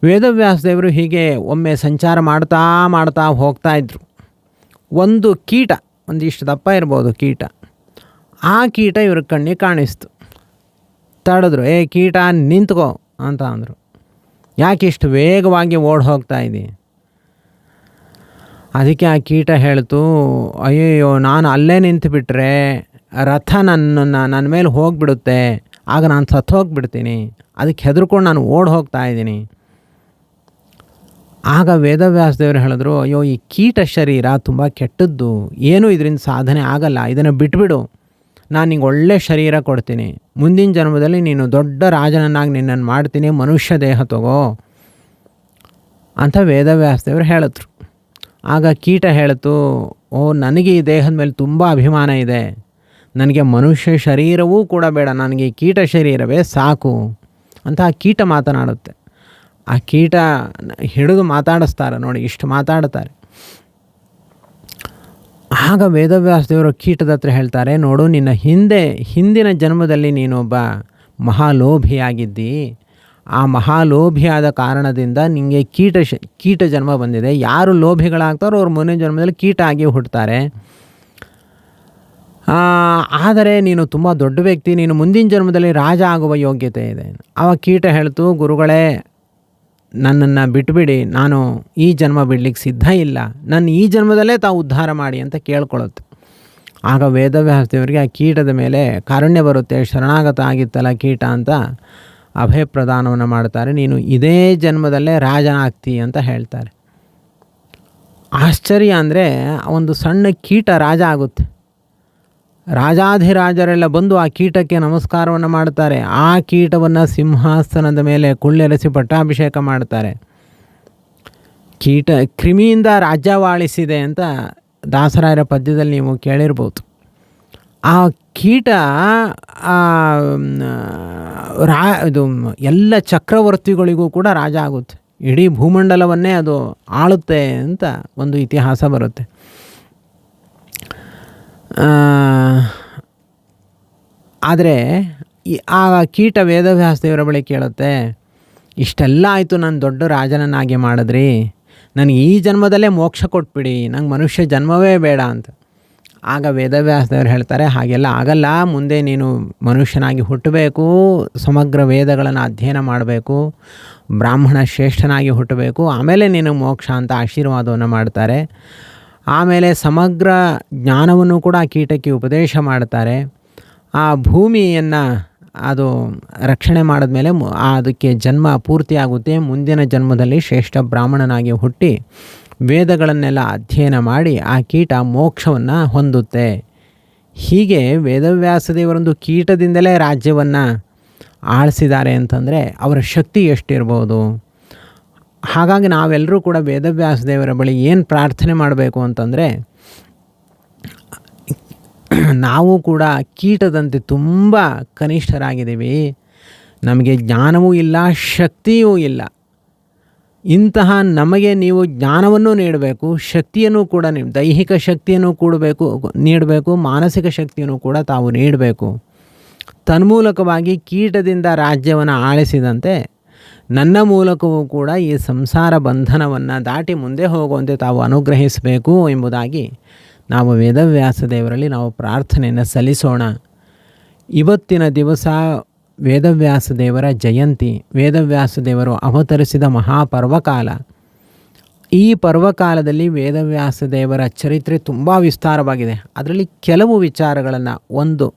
[SPEAKER 1] ವೇದವ್ಯಾಸದೇವರು ಹೀಗೆ ಒಮ್ಮೆ ಸಂಚಾರ ಮಾಡ್ತಾ ಮಾಡ್ತಾ ಹೋಗ್ತಾಯಿದ್ರು ಒಂದು ಕೀಟ ಒಂದಿಷ್ಟು ದಪ್ಪ ಇರ್ಬೋದು ಕೀಟ. ಆ ಕೀಟ ಇವ್ರ ಕಣ್ಣಿಗೆ ಕಾಣಿಸ್ತು. ತಡೆದ್ರು, ಏ ಕೀಟ, ನಿಂತ್ಕೋ ಅಂತ ಅಂದರು. ಯಾಕೆ ಇಷ್ಟು ವೇಗವಾಗಿ ಓಡಿ ಹೋಗ್ತಾ ಇದ್ದಿ ಅದಕ್ಕೆ ಆ ಕೀಟ ಹೇಳ್ತು, ಅಯ್ಯಯ್ಯೋ, ನಾನು ಅಲ್ಲೇ ನಿಂತುಬಿಟ್ರೆ ರಥ ನನ್ನನ್ನು ನನ್ನ ಮೇಲೆ ಹೋಗಿಬಿಡುತ್ತೆ. ಆಗ ನಾನು ಸತ್ತು ಹೋಗ್ಬಿಡ್ತೀನಿ. ಅದಕ್ಕೆ ಹೆದರ್ಕೊಂಡು ನಾನು ಓಡಿ ಹೋಗ್ತಾ ಇದ್ದೀನಿ ಆಗ ವೇದವ್ಯಾಸದೇವರು ಹೇಳಿದ್ರು, ಅಯ್ಯೋ, ಈ ಕೀಟ ಶರೀರ ತುಂಬ ಕೆಟ್ಟದ್ದು. ಏನೂ ಇದರಿಂದ ಸಾಧನೆ ಆಗಲ್ಲ. ಇದನ್ನು ಬಿಟ್ಬಿಡು. ನಾನು ನಿಂಗೆ ಒಳ್ಳೆ ಶರೀರ ಕೊಡ್ತೀನಿ. ಮುಂದಿನ ಜನ್ಮದಲ್ಲಿ ನೀನು ದೊಡ್ಡ ರಾಜನನ್ನಾಗಿ ನಿನ್ನನ್ನು ಮಾಡ್ತೀನಿ. ಮನುಷ್ಯ ದೇಹ ತಗೋ. ಅಂತ ವೇದವ್ಯಾಸದೇವರು ಹೇಳಿದ್ರು. ಆಗ ಕೀಟ ಹೇಳಿತು, ಓ, ನನಗೆ ಈ ದೇಹದ ಮೇಲೆ ತುಂಬ ಅಭಿಮಾನ ಇದೆ. ನನಗೆ ಮನುಷ್ಯ ಶರೀರವೂ ಕೂಡ ಬೇಡ. ನನಗೆ ಕೀಟ ಶರೀರವೇ ಸಾಕು. ಅಂತ ಆ ಕೀಟ ಮಾತನಾಡುತ್ತೆ. ಆ ಕೀಟ ಹಿಡಿದು ಮಾತಾಡಿಸ್ತಾರೆ ನೋಡಿ, ಇಷ್ಟು ಮಾತಾಡ್ತಾರೆ. ಆಗ ವೇದವ್ಯಾಸದೇವರು ಕೀಟದ ಹತ್ರ ಹೇಳ್ತಾರೆ, ನೋಡು, ನಿನ್ನ ಹಿಂದೆ, ಹಿಂದಿನ ಜನ್ಮದಲ್ಲಿ ನೀನೊಬ್ಬ ಮಹಾಲೋಭಿಯಾಗಿದ್ದಿ. ಆ ಮಹಾಲೋಭಿಯಾದ ಕಾರಣದಿಂದ ನಿಮಗೆ ಕೀಟ ಕೀಟ ಜನ್ಮ ಬಂದಿದೆ. ಯಾರು ಲೋಭಿಗಳಾಗ್ತಾರೋ ಅವ್ರು ಮುಂದಿನ ಜನ್ಮದಲ್ಲಿ ಕೀಟ ಆಗಿ ಹುಟ್ಟುತ್ತಾರೆ ಆದರೆ ನೀನು ತುಂಬ ದೊಡ್ಡ ವ್ಯಕ್ತಿ, ನೀನು ಮುಂದಿನ ಜನ್ಮದಲ್ಲಿ ರಾಜ ಆಗುವ ಯೋಗ್ಯತೆ ಇದೆ. ಆವಾಗ ಕೀಟ ಹೇಳ್ತು, ಗುರುಗಳೇ ನನ್ನನ್ನು ಬಿಟ್ಬಿಡಿ, ನಾನು ಈ ಜನ್ಮ ಬಿಡ್ಲಿಕ್ಕೆ ಸಿದ್ಧ ಇಲ್ಲ. ನನ್ನ ಈ ಜನ್ಮದಲ್ಲೇ ತಾವು ಉದ್ಧಾರ ಮಾಡಿ ಅಂತ ಕೇಳ್ಕೊಳ್ಳುತ್ತೆ ಆಗ ವೇದವ್ಯಾಸದೇವರಿಗೆ ಆ ಕೀಟದ ಮೇಲೆ ಕಾರುಣ್ಯ ಬರುತ್ತೆ, ಶರಣಾಗತ ಆಗಿತ್ತಲ್ಲ ಕೀಟ ಅಂತ ಅಭಯ ಪ್ರದಾನವನ್ನು ಮಾಡ್ತಾರೆ. ನೀನು ಇದೇ ಜನ್ಮದಲ್ಲೇ ರಾಜನಾಗ್ತಿ ಅಂತ ಹೇಳ್ತಾರೆ. ಆಶ್ಚರ್ಯ ಅಂದರೆ ಒಂದು ಸಣ್ಣ ಕೀಟ ರಾಜ ಆಗುತ್ತೆ. ರಾಜಾಧಿರಾಜರೆಲ್ಲ ಬಂದು ಆ ಕೀಟಕ್ಕೆ ನಮಸ್ಕಾರವನ್ನು ಮಾಡ್ತಾರೆ ಆ ಕೀಟವನ್ನು ಸಿಂಹಾಸನದ ಮೇಲೆ ಕುಳ್ಳೆರೆಸಿ ಪಟ್ಟಾಭಿಷೇಕ ಮಾಡ್ತಾರೆ ಕೀಟ ಕ್ರಿಮಿಯಿಂದ ರಾಜ್ಯವಾಳಿಸಿದೆ ಅಂತ ದಾಸರಾಯರ ಪದ್ಯದಲ್ಲಿ ನೀವು ಕೇಳಿರ್ಬೋದು. ಆ ಕೀಟ ರಾ, ಇದು ಎಲ್ಲ ಚಕ್ರವರ್ತಿಗಳಿಗೂ ಕೂಡ ರಾಜ ಆಗುತ್ತೆ. ಇಡೀ ಭೂಮಂಡಲವನ್ನೇ ಅದು ಆಳುತ್ತೆ ಅಂತ ಒಂದು ಇತಿಹಾಸ ಬರುತ್ತೆ. ಆದರೆ ಆ ಕೀಟ ವೇದವ್ಯಾಸ ದೇವರ ಬಳಿ ಕೇಳುತ್ತೆ, ಇಷ್ಟೆಲ್ಲ ಆಯಿತು ನಾನು ದೊಡ್ಡ ರಾಜನನ್ನಾಗಿ ಮಾಡಿದ್ರಿ. ನನಗೆ ಈ ಜನ್ಮದಲ್ಲೇ ಮೋಕ್ಷ ಕೊಟ್ಬಿಡಿ, ನಂಗೆ ಮನುಷ್ಯ ಜನ್ಮವೇ ಬೇಡ ಅಂತ. ಆಗ ವೇದವ್ಯಾಸದೇವರು ಹೇಳ್ತಾರೆ, ಹಾಗೆಲ್ಲ ಆಗಲ್ಲ, ಮುಂದೆ ನೀನು ಮನುಷ್ಯನಾಗಿ ಹುಟ್ಟಬೇಕು, ಸಮಗ್ರ ವೇದಗಳನ್ನು ಅಧ್ಯಯನ ಮಾಡಬೇಕು, ಬ್ರಾಹ್ಮಣ ಶ್ರೇಷ್ಠನಾಗಿ ಹುಟ್ಟಬೇಕು, ಆಮೇಲೆ ನೀನು ಮೋಕ್ಷ ಅಂತ ಆಶೀರ್ವಾದವನ್ನು ಮಾಡ್ತಾರೆ. ಆಮೇಲೆ ಸಮಗ್ರ ಜ್ಞಾನವನ್ನು ಕೂಡ ಆ ಕೀಟಕ್ಕೆ ಉಪದೇಶ ಮಾಡ್ತಾರೆ. ಆ ಭೂಮಿಯನ್ನು ಅದು ರಕ್ಷಣೆ ಮಾಡಿದ್ಮೇಲೆ ಅದಕ್ಕೆ ಜನ್ಮ ಪೂರ್ತಿಯಾಗುತ್ತೆ. ಮುಂದಿನ ಜನ್ಮದಲ್ಲಿ ಶ್ರೇಷ್ಠ ಬ್ರಾಹ್ಮಣನಾಗಿ ಹುಟ್ಟಿ ವೇದಗಳನ್ನೆಲ್ಲ ಅಧ್ಯಯನ ಮಾಡಿ ಆ ಕೀಟ ಮೋಕ್ಷವನ್ನು ಹೊಂದುತ್ತೆ. ಹೀಗೆ ವೇದವ್ಯಾಸದೇವರೊಂದು ಕೀಟದಿಂದಲೇ ರಾಜ್ಯವನ್ನು ಆಳಿಸಿದ್ದಾರೆ ಅಂತಂದರೆ ಅವರ ಶಕ್ತಿ ಎಷ್ಟಿರ್ಬೋದು? ಹಾಗಾಗಿ ನಾವೆಲ್ಲರೂ ಕೂಡ ವೇದವ್ಯಾಸ ದೇವರ ಬಳಿ ಏನು ಪ್ರಾರ್ಥನೆ ಮಾಡಬೇಕು ಅಂತಂದರೆ, ನಾವು ಕೂಡ ಕೀಟದಂತೆ ತುಂಬ ಕನಿಷ್ಠರಾಗಿದ್ದೀವಿ. ನಮಗೆ ಜ್ಞಾನವೂ ಇಲ್ಲ, ಶಕ್ತಿಯೂ ಇಲ್ಲ. ಇಂತಹ ನಮಗೆ ನೀವು ಜ್ಞಾನವನ್ನು ನೀಡಬೇಕು, ಶಕ್ತಿಯನ್ನು ಕೂಡ ನೀವು ದೈಹಿಕ ಶಕ್ತಿಯನ್ನು ಕೂಡಬೇಕು, ನೀಡಬೇಕು, ಮಾನಸಿಕ ಶಕ್ತಿಯನ್ನು ಕೂಡ ತಾವು ನೀಡಬೇಕು. ತನ್ಮೂಲಕವಾಗಿ ಕೀಟದಿಂದ ರಾಜ್ಯವನ್ನು ಆಳಿಸಿದಂತೆ ನನ್ನ ಮೂಲಕವೂ ಕೂಡ ಈ ಸಂಸಾರ ಬಂಧನವನ್ನು ದಾಟಿ ಮುಂದೆ ಹೋಗುವಂತೆ ತಾವು ಅನುಗ್ರಹಿಸಬೇಕು ಎಂಬುದಾಗಿ ನಾವು ವೇದವ್ಯಾಸ ದೇವರಲ್ಲಿ ನಾವು ಪ್ರಾರ್ಥನೆಯನ್ನು ಸಲ್ಲಿಸೋಣ. ಇವತ್ತಿನ ದಿವಸ ವೇದವ್ಯಾಸ ದೇವರ ಜಯಂತಿ, ವೇದವ್ಯಾಸ ದೇವರು ಅವತರಿಸಿದ ಮಹಾಪರ್ವಕಾಲ. ಈ ಪರ್ವಕಾಲದಲ್ಲಿ ವೇದವ್ಯಾಸ ದೇವರ ಚರಿತ್ರೆ ತುಂಬ ವಿಸ್ತಾರವಾಗಿದೆ. ಅದರಲ್ಲಿ ಕೆಲವು ವಿಚಾರಗಳನ್ನು ಒಂದು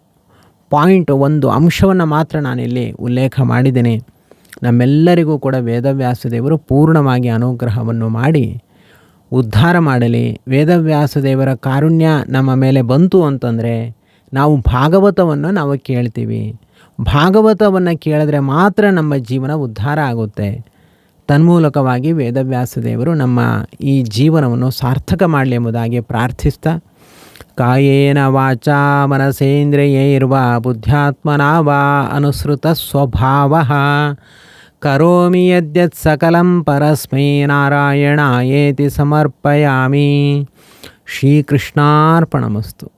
[SPEAKER 1] ಪಾಯಿಂಟ್, ಒಂದು ಅಂಶವನ್ನು ಮಾತ್ರ ನಾನಿಲ್ಲಿ ಉಲ್ಲೇಖ ಮಾಡಿದ್ದೇನೆ. ನಮ್ಮೆಲ್ಲರಿಗೂ ಕೂಡ ವೇದವ್ಯಾಸ ದೇವರು ಪೂರ್ಣವಾಗಿ ಅನುಗ್ರಹವನ್ನು ಮಾಡಿ ಉದ್ಧಾರ ಮಾಡಲಿ. ವೇದವ್ಯಾಸ ದೇವರ ಕಾರುಣ್ಯ ನಮ್ಮ ಮೇಲೆ ಬಂತು ಅಂತಂದರೆ ನಾವು ಭಾಗವತವನ್ನು ನಾವು ಕೇಳ್ತೀವಿ. ಭಾಗವತವನ್ನು ಕೇಳಿದ್ರೆ ಮಾತ್ರ ನಮ್ಮ ಜೀವನ ಉದ್ಧಾರ ಆಗುತ್ತೆ. ತನ್ಮೂಲಕವಾಗಿ ವೇದವ್ಯಾಸ ದೇವರು ನಮ್ಮ ಈ ಜೀವನವನ್ನು ಸಾರ್ಥಕ ಮಾಡಲಿ ಎಂಬುದಾಗಿ ಪ್ರಾರ್ಥಿಸ್ತಾ, ಕಾಯೇನ ವಾಚ ಮನಸೇಂದ್ರಿಯೈರ್ವ ಬುದ್ಧ್ಯಾತ್ಮನಾ ವಾ ಅನುಸೃತ ಸ್ವಭಾವ కరోమి యద్యత్ సకలం పరస్మై నారాయణాయేతి సమర్పయామి. శ్రీకృష్ణార్పణమస్తు.